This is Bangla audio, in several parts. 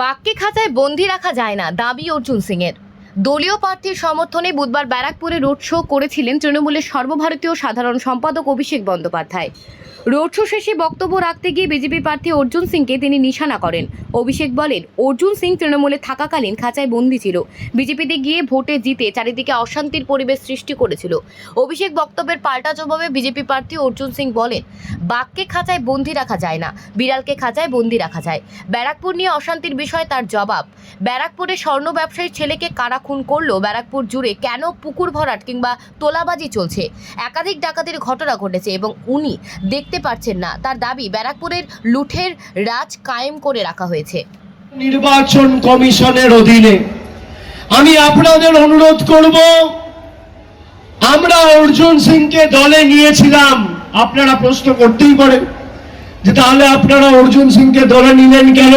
বাক্যে খাতায় বন্দি রাখা যায় না দাবি অর্জুন সিংয়ের। দলীয় প্রার্থীর সমর্থনে বুধবার ব্যারাকপুরে রোড শো করেছিলেন তৃণমূলের সর্বভারতীয় সাধারণ সম্পাদক অভিষেক বন্দ্যোপাধ্যায়। রোড শো শেষে বক্তব্য রাখতে গিয়ে বিজেপি প্রার্থী অর্জুন সিংকে তিনি নিশানা করেন। অভিষেক বলেন, অর্জুন সিং তৃণমূলে থাকাকালীন খাঁচায় বন্দি ছিল। বিজেপিতে গিয়ে ভোটে জিতে চারিদিকে অশান্তির পরিবেশ সৃষ্টি করেছিল। অভিষেক বক্তব্যের পাল্টা জবাবে বিজেপি প্রার্থী অর্জুন সিং বলেন, বাঘকে খাঁচায় বন্দি রাখা যায় না, বিড়ালকে খাঁচায় বন্দি রাখা যায়। ব্যারাকপুর নিয়ে অশান্তির বিষয়ে তার জবাব। ব্যারাকপুরে স্বর্ণ ব্যবসায়ীর ছেলেকে কারা খুন করল ব্যারাকপুর জুড়ে কেন পুকুর ভরাট কিংবা তোলাবাজি চলছে? একাধিক ডাকাতির ঘটনা ঘটেছে এবং উনি দেখতে পাচ্ছেন না। তার দাবি ব্যারাকপুরের লুঠের রাজ কায়েম করে রাখা হয়েছে। নির্বাচন কমিশনের অধীনে আমি আপনাদের অনুরোধ করব, আমরা অর্জুন সিংকে দলে নিয়েছিলাম। আপনারা প্রশ্ন করতেই পারেন যে তাহলে আপনারা অর্জুন সিংকে দলে নিলেন কেন?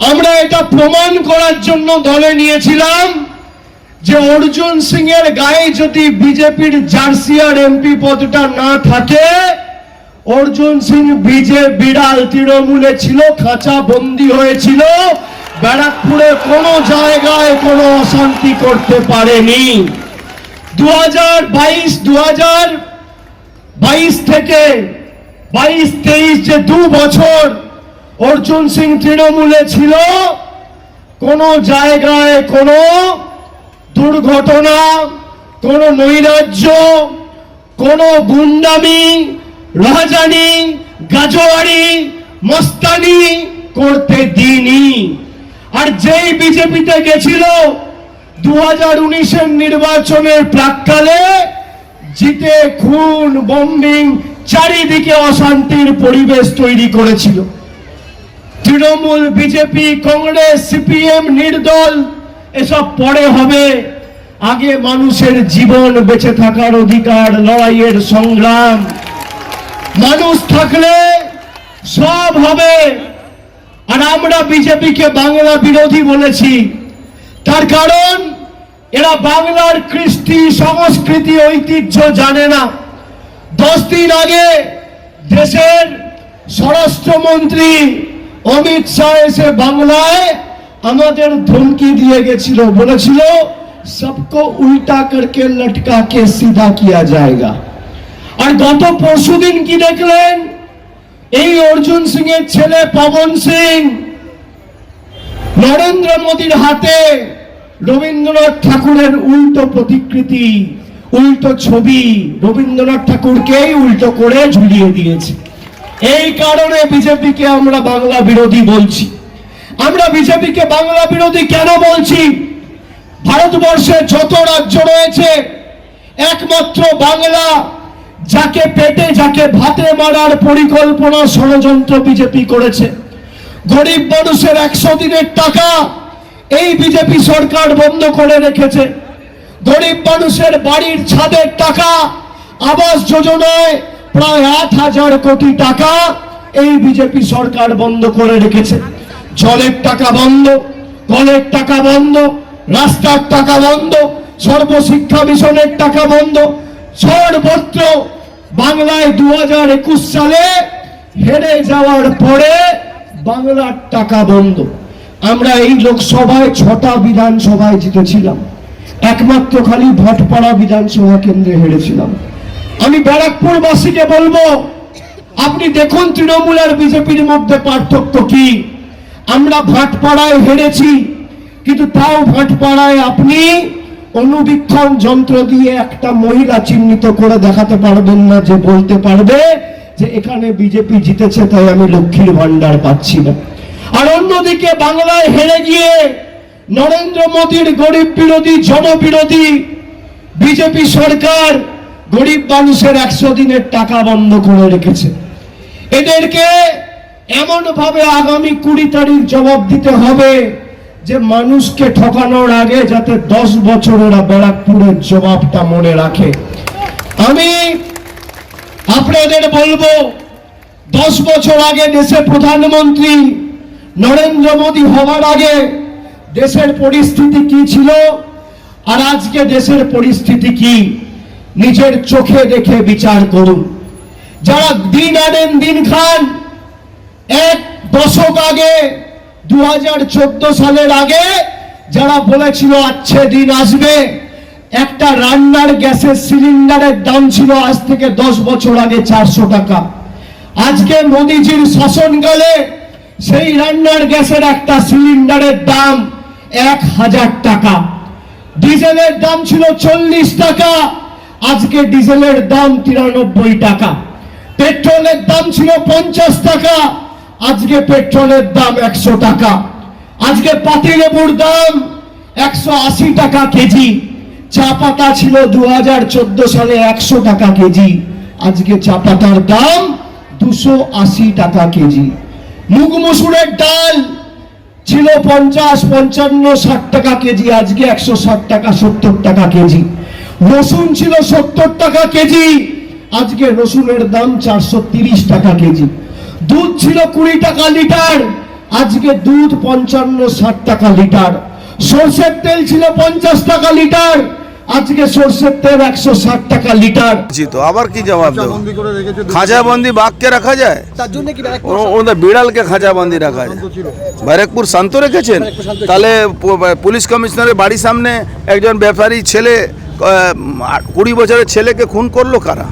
আমরা এটা প্রমাণ করার জন্য দলে নিয়েছিলাম যে অর্জুন সিং এর গায়ে যদি বিজেপির জার্সি আর এমপি পদটা না থাকে, অর্জুন সিং বিজে বিড়াল তৃণমূলে ছিল, খাঁচা বন্দি হয়েছিল, ব্যারাকপুরে কোনো জায়গায় কোনো অশান্তি করতে পারেনি। দু হাজার বাইশ দু হাজার বাইশ থেকে বাইশ, তেইশ যে দু বছর অর্জুন সিং তৃণমূলে ছিল। কোনো জায়গায় কোনো দুর্ঘটনা, কোনো নৈরাজ্য, কোনো গুন্ডামি রাজানি গাজোয়ারি, মস্তানি করতে দিনি আর যেই বিজেপিতে গেছিল দু হাজার উনিশের নির্বাচনের প্রাককালে জিতে খুন বম্বিং চারিদিকে অশান্তির পরিবেশ তৈরি করেছিল। তৃণমূল, বিজেপি, কংগ্রেস, সিপিএম, নির্দল, এসব পরে হবে। আগে মানুষের জীবন বেঁচে থাকার অধিকার, লড়াইয়ের সংগ্রাম। মানুষ থাকলে সব হবে। আর আমরা বিজেপিকে বাংলা বিরোধী বলেছি। তার কারণ, এরা বাংলার কৃষ্টি, সংস্কৃতি, ঐতিহ্য জানে না। দশ দিন আগে দেশের স্বরাষ্ট্রমন্ত্রী অমিত শাহ এসে বাংলায় আমাদের ধমকি দিয়ে গেছিল, বলেছিল, সবকো উল্টা করকে লটকা কে সিধা কিয়া জায়গা। আর গত পরশুদিন কি দেখলেন? এই অর্জুন সিং এর ছেলে পবন সিং নরেন্দ্র মোদীর হাতে রবীন্দ্রনাথ ঠাকুরের উল্টো প্রতিকৃতি, উল্টো ছবি রবীন্দ্রনাথ ঠাকুরকেই উল্টো করে ঝুলিয়ে দিয়েছে। এই কারণে বিজেপিকে আমরা বাংলা বিরোধী বলছি। আমরা বিজেপিকে বাংলা বিরোধী কেন বলছি? ভারতবর্ষে যত রাজ্য রয়েছে, একমাত্র বাংলা, যাকে পেটে, যাকে ভাতে মারার পরিকল্পনা ষড়যন্ত্র বিজেপি করেছে। গরিব মানুষের একশো দিনের টাকা এই বিজেপি সরকার বন্ধ করে রেখেছে। গরিব মানুষের বাড়ির ছাদের টাকা আবাস যোজনায় প্রায় আট হাজার কোটি টাকা এই বিজেপি সরকার বন্ধ করে রেখেছে। জলের টাকা বন্ধ, কলের টাকা বন্ধ, রাস্তার টাকা বন্ধ, সর্বশিক্ষা মিশনের টাকা বন্ধ। সর্বত্র বাংলায় দু হাজার একুশ সালে হেরে যাওয়ার পরে বাংলার টাকা বন্ধ। আমরা এই লোকসভায় ছটা বিধানসভায় জিতেছিলাম। একমাত্র খালি ভটপাড়া বিধানসভা কেন্দ্রে হেরেছিলাম। আমি ব্যারাকপুরবাসীকে বলব, আপনি দেখুন তৃণমূল আর বিজেপির মধ্যে পার্থক্য কি। আমরা ভাটপাড়ায় হেরেছি, কিন্তু তাও ভাটপাড়ায় আপনি অনুবীক্ষণ যন্ত্র দিয়ে একটা মহিলা চিহ্নিত করে দেখাতে পারবেন না, যে বলতে পারবে যে এখানে বিজেপি জিতেছে, তাই আমি লক্ষ্মীর ভান্ডার পাচ্ছি না। আর অন্যদিকে বাংলায় হেরে গিয়ে নরেন্দ্র মোদীর গরিব বিরোধী, জনবিরোধী বিজেপি সরকার গরিব মানুষের একশো দিনের টাকা বন্ধ করে রেখেছে। এদেরকে এমন ভাবে আগামী কুড়ি তারিখ জবাব দিতে হবে যে মানুষকে ঠকানোর আগে যাতে দশ বছর ওরা ব্যারাকপুরের জবাবটা মনে রাখে। আমি আপনাদের বলব, দশ বছর আগে দেশের প্রধানমন্ত্রী নরেন্দ্র মোদী হওয়ার আগে দেশের পরিস্থিতি কি ছিল আর আজকে দেশের পরিস্থিতি কি? নিজের চোখে দেখে বিচার করুন। যারা দিন আনেন, দিন খান, এক দশক আগে দু হাজার চোদ্দ সালের আগে যারা বলেছিল আচ্ছে দিন আসবে, একটা রান্নার গ্যাসের সিলিন্ডারের দাম ছিল আজ থেকে দশ বছর আগে চারশো টাকা। আজকে মোদিজির শাসনকালে সেই রান্নার গ্যাসের একটা সিলিন্ডারের দাম এক হাজার টাকা। ডিজেলের দাম ছিল চল্লিশ টাকা। আজকে ডিজেলের দাম তিরানব্বই টাকা, পেট্রোলের দাম ছিল পঞ্চাশ টাকা, আজকে পেট্রোলের দাম একশো টাকা। আজকে পাতিলেবুর দাম একশো আশি টাকা কেজি, চা পাতা ছিল দু হাজার চোদ্দ সালে একশো টাকা কেজি, আজকে চা পাতার দাম দুশো আশি টাকা কেজি। মুগ মসুরের ডাল ছিল পঞ্চাশ, পঞ্চান্ন, ষাট টাকা কেজি, আজকে একশো ষাট টাকা, সত্তর টাকা কেজি। রসুন ছিল সত্তর টাকা কেজি। আজকে রসুনের দাম চারশো তিরিশ টাকা কেজি। দুধ ছিল কুড়ি টাকা লিটার। আজকে দুধ পঞ্চান্ন ষাট টাকা লিটার। সর্ষের তেল ছিল পঞ্চাশ টাকা লিটার। আজকে সর্ষের তেল একশো ষাট টাকা লিটার। জি তো আবার কি জবাব দেবো? বন্দি বাঘকে রাখা যায়? ওদের বিড়ালকে রাখা যায়। ব্যারাকপুর শান্ত রেখেছেন? তাহলে পুলিশ কমিশনারের বাড়ির সামনে একজন ব্যাপারী ছেলে কুড়ি বছরের ছেলেকে খুন করল কারা?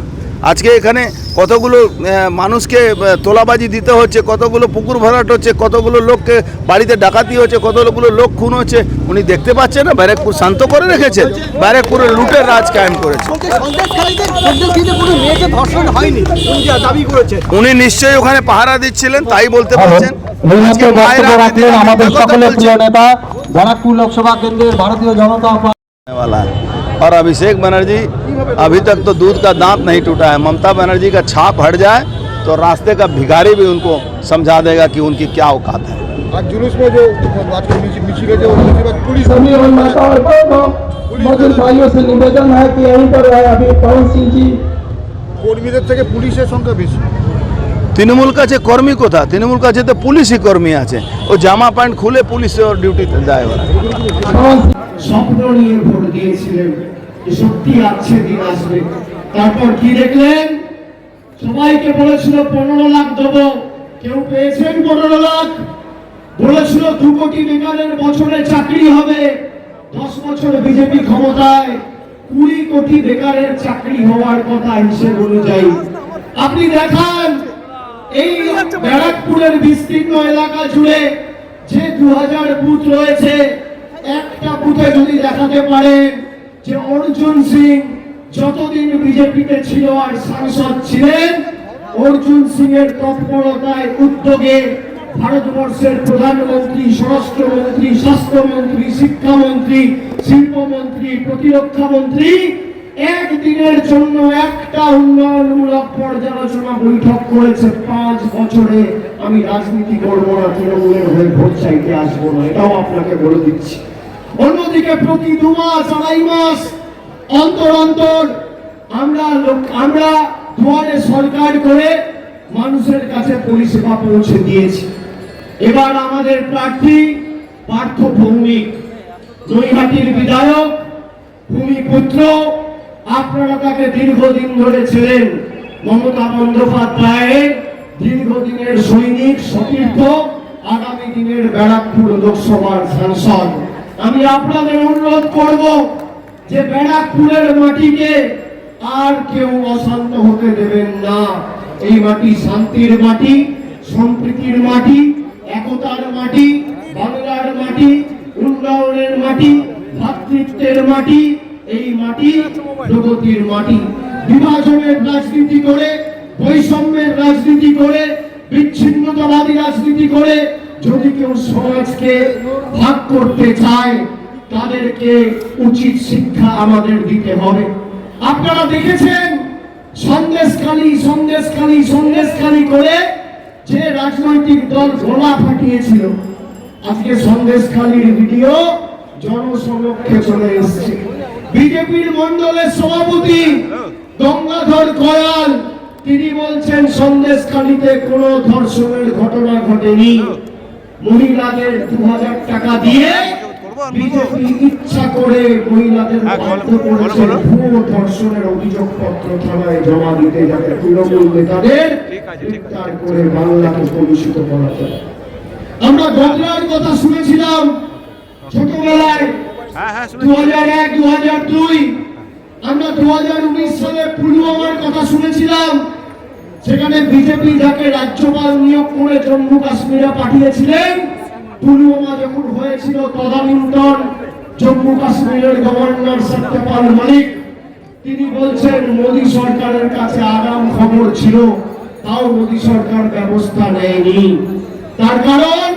আজকে এখানে কতগুলো মানুষকে তোলাবাজি দিতে হচ্ছে কতগুলো পুকুর ভরাট হচ্ছে কতগুলো লোককে বাড়িতে ডাকাতি হচ্ছে কতগুলো লোক খুন হচ্ছে উনি দেখতে পাচ্ছেন না? ব্যারেকপুর শান্ত করে রেখেছে। ব্যারাকপুরে লুটের রাজ কায়েম করেছে। উনি নিশ্চয়ই ওখানে পাহারা দিচ্ছিলেন তাই বলতে পারছেন। আমাদের সকলের প্রিয় নেতা লোকসভা কেন্দ্রের ভারতীয় জনতা और अभिषेक बनर्जी अभी तक तो दूध का दांत नहीं टूटा है। ममता बनर्जी का छाप हट जाए तो रास्ते का भिखारी भी उनको समझा देगा कि उनकी क्या औकात है। आज जुलूस में जो आज पुलिस भाइयों से निवेदन है कि यहीं पर है अभी पवन सिंह जी। কর্মীদের সত্যি আছে দিন আসবে। তারপর কি দেখলেন? সবাইকে বলেছিল, পনেরো লাখ দেবো। কেউ পেয়েছেন পনেরো লাখ? বলেছিল, দু কোটি বেকারের বছরে চাকরি হবে। দশ বছর বিজেপি ক্ষমতায়, কুড়ি কোটি বেকারের চাকরি হওয়ার কথা হিসেব অনুযায়ী। আপনি দেখান, এই ব্যারাকপুরের বিস্তীর্ণ এলাকা জুড়ে যে দু হাজার বুথ রয়েছে, একটা বুথে যদি দেখাতে পারেন যে অর্জুন সিং যতদিন বিজেপিতে ছিল আর সাংসদ ছিলেন, অর্জুন সিং এর তৎপরতায় উদ্যোগে ভারতবর্ষের প্রধানমন্ত্রী, স্বরাষ্ট্রমন্ত্রী, স্বাস্থ্যমন্ত্রী, শিক্ষামন্ত্রী, শিল্পমন্ত্রী, প্রতিরক্ষা মন্ত্রী একদিনের জন্য একটা উন্নয়নমূলক পর্যালোচনা বৈঠক করেছে। পাঁচ বছরে আমি রাজনীতি করব না, তৃণমূলের হয়ে ভোট চাইতে আসব না, এটাও আপনাকে বলে দিচ্ছি। অন্যদিকে প্রতি দু মাস, আড়াই মাস, অন্তর অন্তর আমরা আমরা দুয়ারে সরকার করে মানুষের কাছে পরিষেবা পৌঁছে দিয়েছি। এবার আমাদের প্রার্থী পার্থ ভৌমিক, নৈহাটির বিধায়ক, ভূমিপুত্র, আপনারা তাকে দীর্ঘদিন ধরে ছিলেন মমতা বন্দ্যোপাধ্যায়ের দীর্ঘদিনের সৈনিক সতীর্থ, আগামী দিনের ব্যারাকপুর লোকসভার সাংসদ। আমি আপনাদের অনুরোধ করব যে ব্যারাকপুরের মাটিকে আর কেউ অশান্ত হতে দেবেন না। এই মাটি শান্তির মাটি, সম্প্রীতির মাটি, একতার মাটি, বাংলার মাটি, উন্নয়নের মাটি, ভাতৃত্বের মাটি, এই মাটি প্রগতির মাটি। বিভাজনের রাজনীতি করে, বৈষম্যের রাজনীতি করে, বিচ্ছিন্নতাবাদী রাজনীতি করে যদি কেউ সমাজকে ভাগ করতে চায়, তাদেরকে উচিত শিক্ষা আমাদের দিতে হবে। আপনারা দেখেছেন, সন্দেশখালী সন্দেশখালী সন্দেশখালী করে যে রাজনৈতিক দল গোলা ফাটিয়েছিল। আজকে সন্দেশখালীর ভিডিও জনসমক্ষে চলে এসেছে। বিজেপির মন্ডলের সভাপতি গঙ্গাধর কয়াল, তিনি বলছেন, সন্দেশখালীতে কোনো ধর্ষণের ঘটনা ঘটেনি। মহিলাদের দু হাজার টাকা দিয়ে বিজেপি ইচ্ছা করে মহিলাদের বাধ্য করেছে ভুয়ো ধর্ষণের অভিযোগপত্র থানায় জমা দিতে যাতে তৃণমূল নেতাদের গ্রেপ্তার করে বাংলাকে কলুষিত করা যায়। আমরা গঙ্গার কথা শুনেছিলাম ছোটবেলায়। দু হাজার এক দু হাজার দুই। আমরা দু হাজার উনিশ সালে পুলওয়ামার কথা শুনেছিলাম। সেখানে বিজেপি যাকে রাজ্যপাল নিয়োগ করে জম্মু কাশ্মীরে পাঠিয়েছিলেন, পুলওয়ামা যখন হয়েছিল তদানীন্তন জম্মু কাশ্মীরের গভর্নর সত্যপাল মালিক, তিনি বলছেন, মোদী সরকারের কাছে আগাম খবর ছিল, তাও মোদী সরকার ব্যবস্থা নেয়নি। তার কারণ,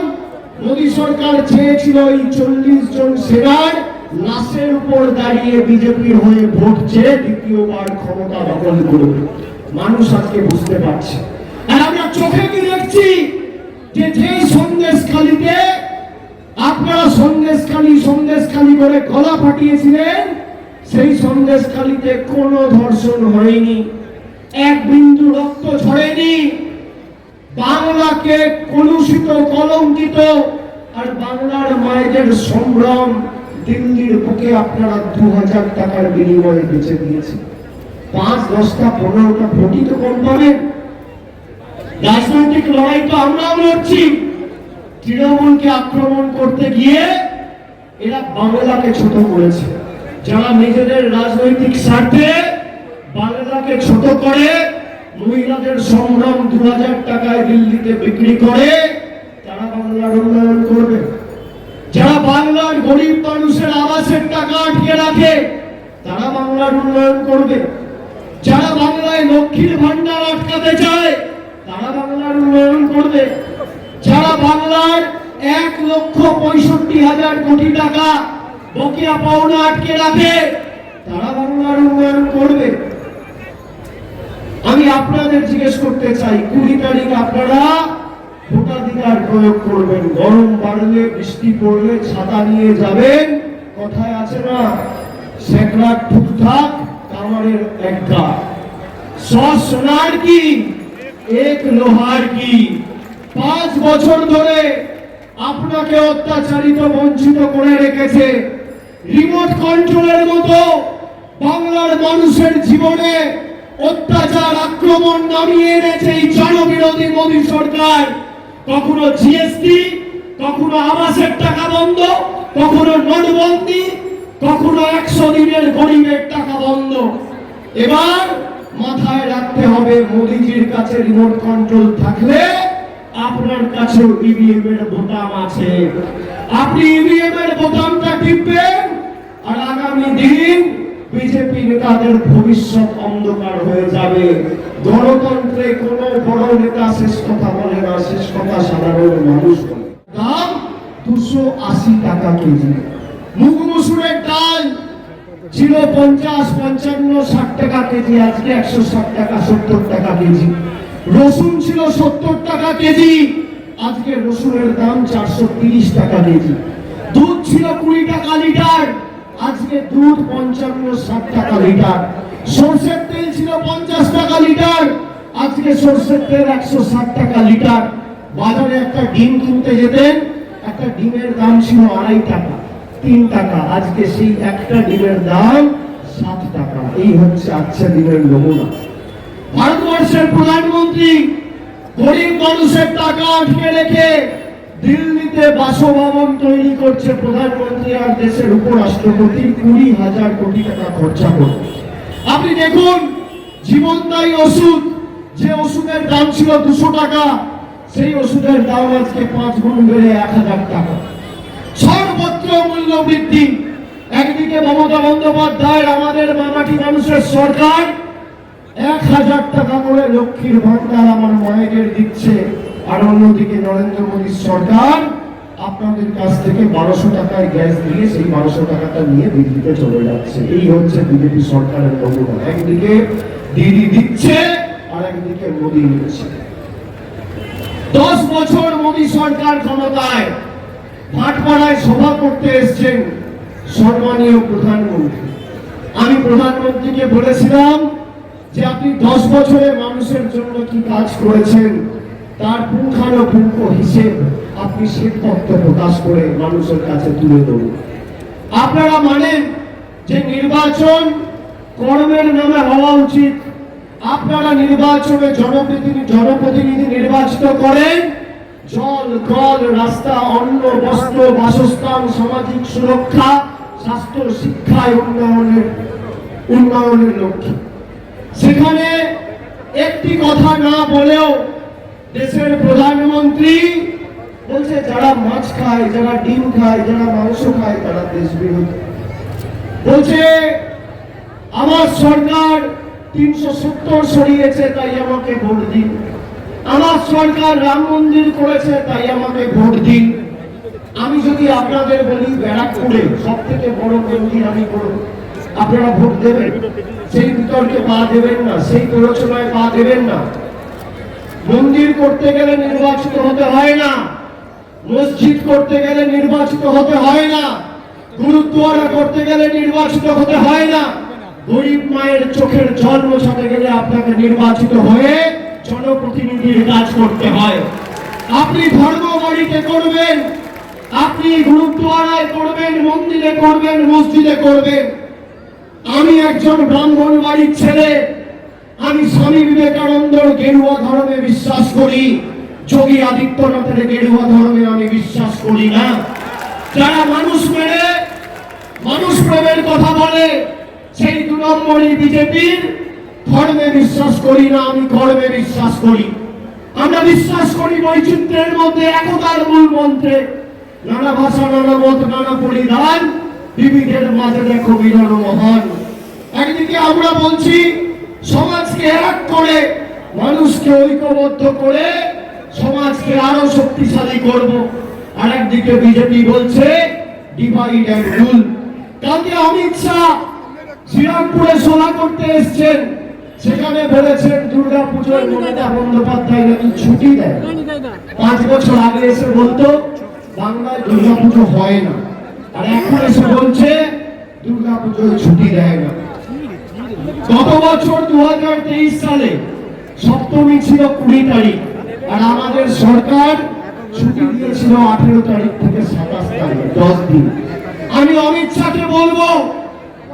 মোদী সরকার চেয়েছিল এই চল্লিশ জন সেনার লাশের উপর দাঁড়িয়ে বিজেপির হয়ে ভোট চেয়ে দ্বিতীয়বার ক্ষমতা দখল করবে মানুষ আজকে বুঝতে পারছে। আর আমরা চোখে কি দেখছি? যে যেই সন্দেশখালিতে আপনারা সন্দেশখালি সন্দেশখালি করে গলা ফাটিয়েছিলেন, সেই সন্দেশখালিতে কোনো ধর্ষণ হয়নি। এক বিন্দু রক্ত ছড়েনি বাংলাকে কলুষিত, কলঙ্কিত, আর বাংলার মায়েদের সম্ভ্রম দিল্লির বুকে আপনারা দু হাজার টাকার বিনিময়ে বেঁচে দিয়েছেন। পাঁচ দশটা, পনেরোটা ভোটই তো কম পাবেন। রাজনৈতিক লড়াই তো আমরাও লড়ছি। তৃণমূলকে আক্রমণ করতে গিয়ে এরা বাংলাকে ছোট করেছে। যারা নিজেদের রাজনৈতিক স্বার্থে বাংলাকে ছোট করে মহিলাদের সম্ভ্রম দু হাজার টাকায় দিল্লিতে বিক্রি করে, তারা বাংলার উন্নয়ন করবে। যারা বাংলার গরিব মানুষের আবাসের টাকা আটকে রাখে, তারা বাংলার উন্নয়ন করবে। যারা বাংলায় লক্ষ্মীর ভান্ডার আটকাতে চায়, তারা বাংলার উন্নয়ন করবে। যারা বাংলার এক লক্ষ পঁয়ষট্টি হাজার কোটি টাকা বকেয়া পাওনা আটকে রাখে, তারা বাংলার উন্নয়ন করবে। আমি আপনাদের জিজ্ঞেস করতে চাই, কুড়ি তারিখ আপনারা ভোটাধিকার প্রয়োগ করবেন, গরম বাড়লে, বৃষ্টি পড়লে ছাতা নিয়ে যাবেন, কথায় আছে না? সেকরা টুকটাক কামারের এক গা সোনার কি, এক লোহার কি? পাঁচ বছর ধরে আপনাকে অত্যাচারিত, বঞ্চিত করে রেখেছে। রিমোট কন্ট্রোলের মতো বাংলার মানুষের জীবনে অত্যাচার, আক্রমণ নামিয়ে এনেছে এই জনবিরোধী মোদী সরকার। কখনো জিএসটি কখনো আবাসের টাকা বন্ধ, কখনো নোটবন্দি কখনো একশো দিনের গরিবের টাকা বন্ধ। এবার মাথায় রাখতে হবে মোদিজির কাছে রিমোট কন্ট্রোল থাকলে আপনার কাছেও ইভিএম এর বোতাম আছে। আপনি ইভিএম এর বোতামটা টিপবেন আর আগামী দিন বিজেপি নেতাদের ভবিষ্যৎ অন্ধকার হয়ে যাবে। গণতন্ত্রে কোন বড় নেতা শেষ কথা বলে না, শেষ কথা সাধারণ মানুষ বলে। দাম দুশো আশি টাকা কেজি। মুগ মসুরের ডাল ছিল পঞ্চাশ, পঞ্চান্ন, ষাট টাকা কেজি, আজকে একশো ষাট টাকা, সত্তর টাকা কেজি। রসুন ছিল সত্তর টাকা কেজি, আজকে রসুনের দাম চারশো তিরিশ টাকা কেজি। দুধ ছিল কুড়ি টাকা লিটার, আজকে দুধ পঞ্চান্ন, ষাট টাকা লিটার। সর্ষের তেল ছিল পঞ্চাশ টাকা লিটার, আজকে সর্ষের তেল একশো ষাট টাকা লিটার। বাজারে একটা ডিম কিনতে যেতেন, একটা ডিমের দাম ছিল আড়াই টাকা। তিন টাকা। আজকে সেই একটা ডিমের দাম সাত টাকা। এই হচ্ছে আচ্ছা ডিমের নমুনা। ভারতবর্ষের প্রধানমন্ত্রী গরিব মানুষের টাকা আটকে রেখে দিল্লিতে বাসভবন তৈরি করছে প্রধানমন্ত্রী আর দেশের উপরাষ্ট্রপতি কুড়ি হাজার কোটি টাকা খরচা করবে। আপনি দেখুন, জীবনদায়ী ওষুধ, যে ওষুধের দাম ছিল দুশো টাকা, সেই ওষুধের দাম আজকে পাঁচ গুণ বেড়ে এক হাজার টাকা। সর্বত্র মূল্য বৃদ্ধি। একদিকে মমতা বন্দ্যোপাধ্যায়ের আমাদের মামাটি মানুষের সরকার। এক হাজার টাকা করে লক্ষ্মীর ভান্ডার আমার মায়েদের দিচ্ছে। আর অন্যদিকে নরেন্দ্র মোদীর সরকার আপনাদের কাছ থেকে বারোশো টাকায় গ্যাস দিয়ে সেই বারোশো টাকাটা নিয়ে দিল্লিতে চলে যাচ্ছে। এই হচ্ছে বিজেপি সরকারের নমুনা একদিকে দিদি দিচ্ছে আর একদিকে মোদী নিচ্ছে দশ বছর মোদী সরকার ক্ষমতায়। ভাটপাড়ায় সভা করতে এসছেন সম্মানীয় প্রধানমন্ত্রী। আমি প্রধানমন্ত্রীকে বলেছিলাম যে আপনি দশ বছরে মানুষের জন্য কি কাজ করেছেন, তার পুঙ্খানুপুঙ্খ হিসেব আপনি শ্বেতপত্র প্রকাশ করে মানুষের কাছে তুলে ধরুন আপনারা মানেন যে নির্বাচন কর্মের নামে হওয়া উচিত। আপনারা নির্বাচনে জনপ্রতিনিধি জনপ্রতিনিধি নির্বাচিত করেন জল কল রাস্তা, অন্ন, বস্ত্র, বাসস্থান, সামাজিক সুরক্ষা, স্বাস্থ্য শিক্ষায় উন্নয়নের উন্নয়নের লক্ষ্যে। সেখানে একটি কথা না বলেও দেশের প্রধানমন্ত্রী বলছে, যারা মাছ খায়, যারা ডিম খায়, যারা মাংস খায়, তারা দেশ বিরোধী। বলছে, আমার সরকার তিনশো সত্তর সরিয়েছে, তাই আমাকে ভোট দিন। আমার সরকার রাম মন্দির করেছে, তাই আমাকে ভোট দিন। আমি যদি আপনাদের বলি, ব্যারাকপুরে সব থেকে বড় মন্দির আমি করব আপনারা ভোট দেবেন। সেই বিতর্কে পা দেবেন না, সেই প্ররোচনায় পা দেবেন না। মন্দির করতে গেলে নির্বাচিত হতে হয় না। মসজিদ করতে গেলে নির্বাচিত হতে হয় না। গুরুদ্বারা করতে গেলে নির্বাচিত হতে হয় না। গরিব মায়ের চোখের জল মোছাতে গেলে আপনাকে নির্বাচিত হয়ে জনপ্রতিনিধির কাজ করতে হয়। আপনি ধর্ম বাড়িতে করবেন, আপনি গুরুদ্বারায় করবেন, মন্দিরে করবেন, মসজিদে করবেন। আমি একজন ব্রাহ্মণ বাড়ির ছেলে, আমি স্বামী বিবেকানন্দর গেরুয়া ধর্মে বিশ্বাস করি, যোগী আদিত্যনাথের গেরুয়া ধর্মে আমি বিশ্বাস করি না। যারা মানুষ মেরে মানুষ প্রেমের কথা বলে, সেই দু নম্বরই বিজেপির। ধর্মে বিশ্বাস করি না, আমি কর্মে বিশ্বাস করি। আমরা বিশ্বাস করি বৈচিত্র্যের মধ্যে, একতার মূল মন্ত্রে। নানা ভাষা, নানা মত, নানা পরিধান, বিবিধের মাঝে দেখো মিলন মহান একদিকে আমরা বলছি, সমাজকে এক করে, মানুষকে ঐক্যবদ্ধ করে, সমাজকে আরও শক্তিশালী করব। আর একদিকে বিজেপি বলছে ডিভাইড অ্যান্ড রুল কালকে অমিত শাহ শ্রীরামপুরে সভা করতে এসছেন। সেখানে বলেছেন দুর্গা পুজোর মমতা বন্দ্যোপাধ্যায় নাকি ছুটি দেয়। পাঁচ বছর আগে এসে বলতো, বাংলায় দুর্গা পুজো হয় না। আর এখন এসে বলছে দুর্গা পুজোর ছুটি দেয় না। গত বছর দুহাজার তেইশ সালে সপ্তমী ছিল কুড়ি তারিখ, আর আমাদের সরকার ছুটি দিয়েছিল আঠেরো তারিখ থেকে সাতাশ তারিখ, দশ দিন। আমি অমিত শাহকে বলব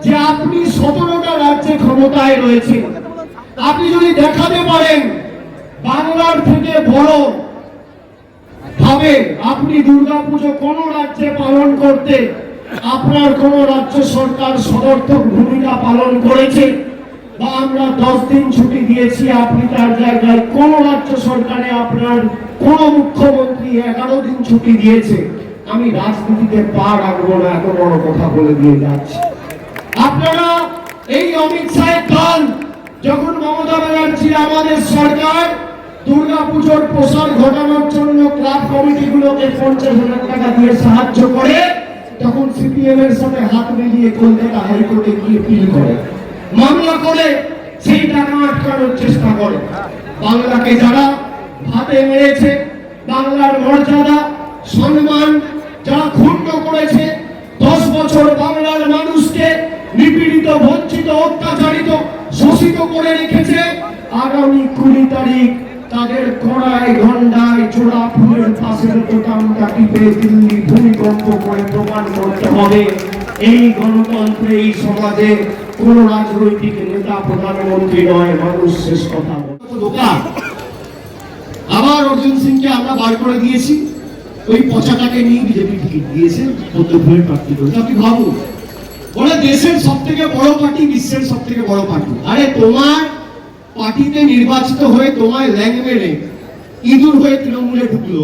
যে আপনি সতেরোটা রাজ্যে ক্ষমতায় রয়েছেন। আপনি যদি দেখাতে পারেন বাংলার থেকে বড়, ভাবে আপনি দুর্গাপুজো কোন রাজ্যে পালন করতে, আপনার কোন রাজ্য সরকার সমর্থক ভূমিকা পালন করেছে? বা আমরা দশ দিন ছুটি দিয়েছি, আপনি তার জায়গায় কোন রাজ্য সরকারে আপনার কোন মুখ্যমন্ত্রী এগারো দিন ছুটি দিয়েছে? আমি রাজনীতিতে পা রাখব না, এত বড় কথা বলে দিয়ে যাচ্ছি। আপনারা এই অমিত শাহের দল যখন মমতা ব্যানার্জি আমাদের সরকার দুর্গা পুজোর প্রসার ঘটানোর জন্য ক্লাব কমিটিগুলোকে পঞ্চাশ হাজার টাকা দিয়ে সাহায্য করে, তখন সিপিএম এর সাথে হাত মিলিয়ে কলকাতা হাইকোর্টে গিয়ে পিল করে। মামলা করে, সেই টাকা আটকানোর চেষ্টা করে। বাংলাকে যারা ভাতে মেরেছে, বাংলার মর্যাদা, সম্মান যারা ক্ষুণ্ণ করেছে, দশ বছর বাংলার মানুষকে নিপীড়িত, বঞ্চিত, অত্যাচারিত শোষিত করে রেখেছে। আগামী কুড়ি তারিখ তাদের কড়াই ঘন্টায় জোড়া ফুলের পাশের বোতামটা টিপে দিল্লি ভূমিকম্প করে প্রমাণ করতে হবে। এই গণতন্ত্রে, এই সমাজে কোন রাজনৈতিক নেতা, প্রধানমন্ত্রী নয়, মানুষ শেষ কথা আবার অর্জুন সিংকে আমরা বার করে দিয়েছি। ওই পচাটাকে নিয়ে বিজেপি টিকিট দিয়েছে পদ্মফুলের প্রার্থী করে আপনি ভাবুন ওরা দেশের সব থেকে বড় পার্টি বিশ্বের সব থেকে বড় পার্টি। আরে তোমার পার্টিতে নির্বাচিত হয়ে তোমায় ল্যাং মেরে ইঁদুর হয়ে তৃণমূলে ঢুকলো,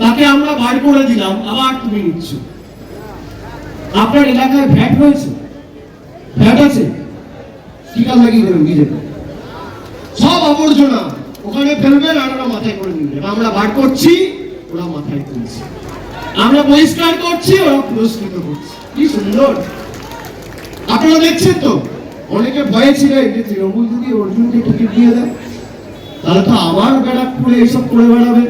তাকে আমরা বার করে দিলাম, আবার তুমি নিচ্ছ। আপনার এলাকায় ভ্যাট হয়েছে? ভ্যাট আছে? টিকা লাগিয়ে দেবেন বিজেপি। সব আবর্জনা ওখানে ফেলবেন আর ওরা মাথায় করে নিবেন আমরা বার করছি, ওরা মাথায় তুলছে। আমরা পরিষ্কার করছি, ওরা পুরস্কৃত করছি। কি সুন্দর! আপনারা দেখছেন তো? অনেকে ভয়ে ছিলেন যে তৃণমূল যদি অর্জুনকে টিকিট দিয়ে দেয়, তাহলে তো আবার ব্যারাকপুরে এইসব করে বেড়াবে।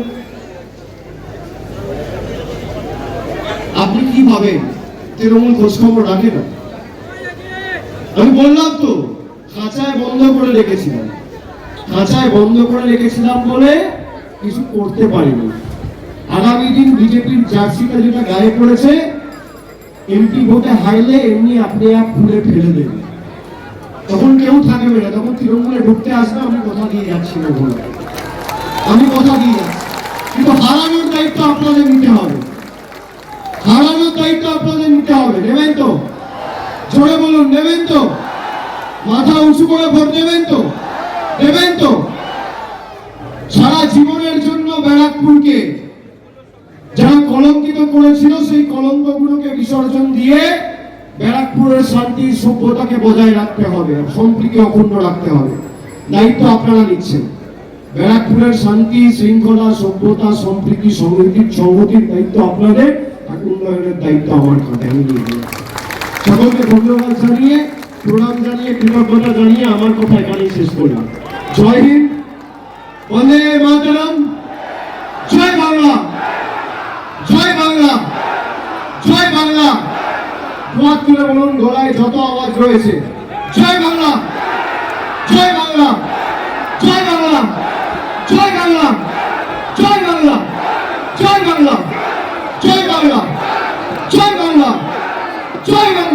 আপনি কি ভাবেন? তৃণমূল খোঁজখবর রাখে না। আমি বললাম তো, খাঁচায় বন্ধ করে রেখেছিলাম। খাঁচায় বন্ধ করে রেখেছিলাম বলে কিছু করতে পারিনি। আগামী দিন বিজেপির জার্সিটা যেটা গায়ে পড়েছে এমপি ভোটে হারলে এমনি আপনি আপ খুলে ফেলে দেবে তখন কেউ থাকবে না, তখন তৃণমূলে ঢুকতে আসবে, আমি কথা দিয়ে যাচ্ছি আমি কথা দিয়ে যাচ্ছি। কিন্তু হারানোর দায়িত্ব আপনাদের নিতে হবে। হারানোর দায়িত্ব আপনাদের নিতে হবে, নেবেন তো? জোরে বলুন, নেবেন তো? মাথা উঁচু করে ভোট দেবেন তো? দেবেন তো? সারা জীবনের জন্য ব্যারাকপুরকে যারা কলঙ্কিত করেছিল, সেই কলঙ্কগুলোকে বিসর্জন দিয়ে ব্যারাকপুরের শান্তি, সভ্যতাকে বজায় রাখতে হবে, সম্প্রীতি অক্ষুণ্ণ রাখতে হবে। দায়িত্ব আপনারা নিচ্ছেন। ব্যারাকপুরের শান্তি, শৃঙ্খলা, সভ্যতা, সম্প্রীতি সমৃদ্ধির সংহতির দায়িত্ব আপনাদের উন্নয়নের দায়িত্ব আমার কাঁধে আমি। সকলকে ধন্যবাদ জানিয়ে, প্রণাম জানিয়ে, কৃতজ্ঞতা জানিয়ে আমার কথা এখানেই শেষ করলাম। জয় হিন্দ। বন্দে মাতরম জয় বাংলা জয় বাংলা জয় বাংলা দুয়ার তুলে বলুন, গলায় যত আওয়াজ রয়েছে। জয় বাংলা! জয় বাংলা! জয় বাংলা! জয় বাংলা! জয় বাংলা! জয় বাংলা! জয় বাংলা! জয় বাংলা! জয় বাংলা!